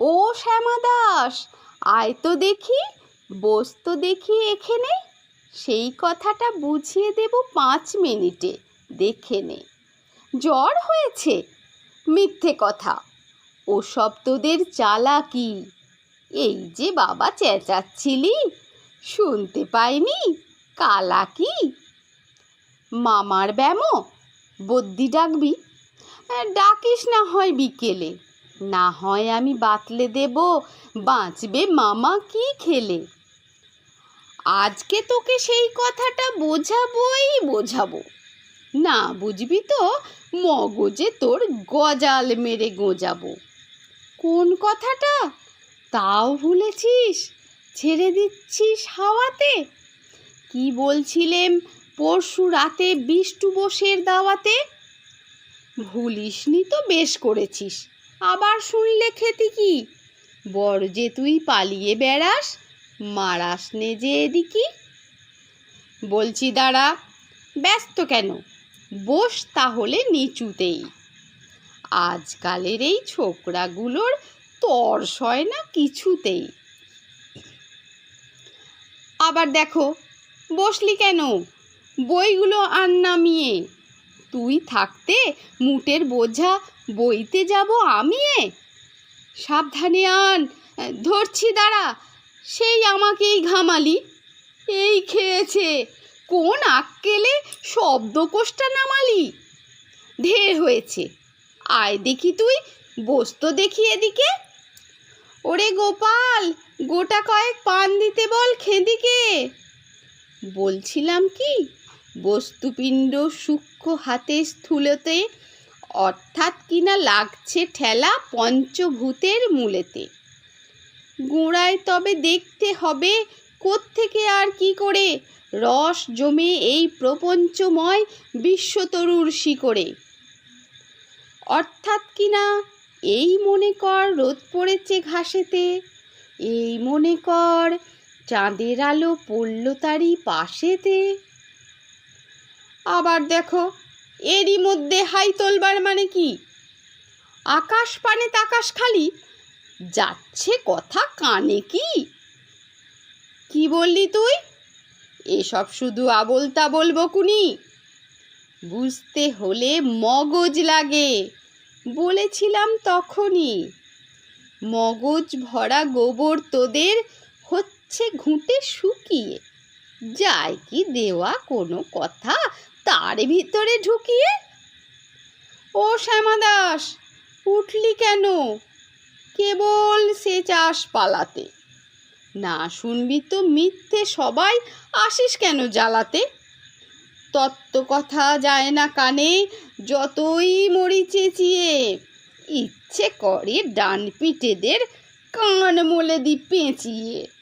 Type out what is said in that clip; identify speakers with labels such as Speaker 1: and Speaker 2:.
Speaker 1: ও শ্যামা দাস, আয় তো দেখি, বস তো দেখি এখানে। সেই কথাটা বুঝিয়ে দেব পাঁচ মিনিটে, দেখে নে। জ্বর হয়েছে? মিথ্যে কথা। ও ওসব তোদের চালাকি এই যে বাবা চেঁচাচ্ছিলি, শুনতে পাইনি, কালা কি? মামার ব্যামো বদ্যি ডাকবি, ডাকিস না হয় বিকেলে। না হয় আমি বাতলে দেব, বাঁচবে মামা কি খেলে? আজকে তোকে সেই কথাটা বোঝাবোই বোঝাবো। না বুঝবি তো, মগজে তোর গজাল মেরে গোজাবো। কোন কথাটা? তাও ভুলেছিস? ছেড়ে দিচ্ছিস হাওয়াতে? কি বলছিলেম পরশু রাতে বিষ্টু বোসের দাওয়াতে? ভুলিসনি তো বেশ করেছিস। আবার শুনলে খেতে কি? বড় যে তুই পালিয়ে বেড়াস, মারাস নে যে এদিকি। বলছি, দাঁড়া, ব্যস্ত কেন? বস তাহলে নিচুতেই। আজকালের এই ছোকরাগুলোর তর্স হয় না কিছুতেই। আবার দেখো, বসলি কেন? বইগুলো আন নামিয়ে। তুই থাকতে মুটের বোঝা বইতে যাব আমিয়ে সাবধানে আন, ধরছি দাঁড়া, সেই আমাকেই ঘামালি। এই খেয়েছে, কোন আক্কেলে শব্দকোষটা নামালি? ঢের হয়েছে, আয় দেখি তুই বসতো দেখি এদিকে। ওরে গোপাল, গোটা কয়েক পান দিতে বল খেদিকে। বলছিলাম কি বস্তুপিণ্ড সূক্ষ্ম হাতে স্থূলতে, অর্থাৎ কিনা লাগছে ঠেলা পঞ্চভূতের মূলেতে। গোড়ায় তবে দেখতে হবে, কোত্থেকে আর কি করে? রস জমে এই প্রপঞ্চময় বিশ্বতরুর শিকড়ে। অর্থাৎ কিনা এই মনে কর রোদ পড়েছে ঘাসেতে? এই মনে কর চাঁদের আলো পড়ল তারই পাশেতে। আবার দেখো, এরই মধ্যে হাই তোলবার মানে কি? আকাশ পানে তাকাশ খালি, যাচ্ছে কথা কানে কি? কি বললি তুই? এসব শুধু আবল তাবল বকুনি। বুঝতে হলে মগজ লাগে, বলেছিলাম তখনই। মগজ ভরা গোবর তোদের হচ্ছে ঘুঁটে শুকিয়ে, যায় কি দেওয়া কোনো কথা তার ভিতরে ঢুকিয়ে, ও শ্যামা দাস, উঠলি কেন? কেবল সে চাষ পালাতে। না শুনবি তো মিথ্যে সবাই আসিস কেন জ্বালাতে? তত্ত্ব কথা যায় না কানে, যতই মরি চেঁচিয়ে। ইচ্ছে করে ডান পিঠেদের কান মোলে দি পেঁচিয়ে।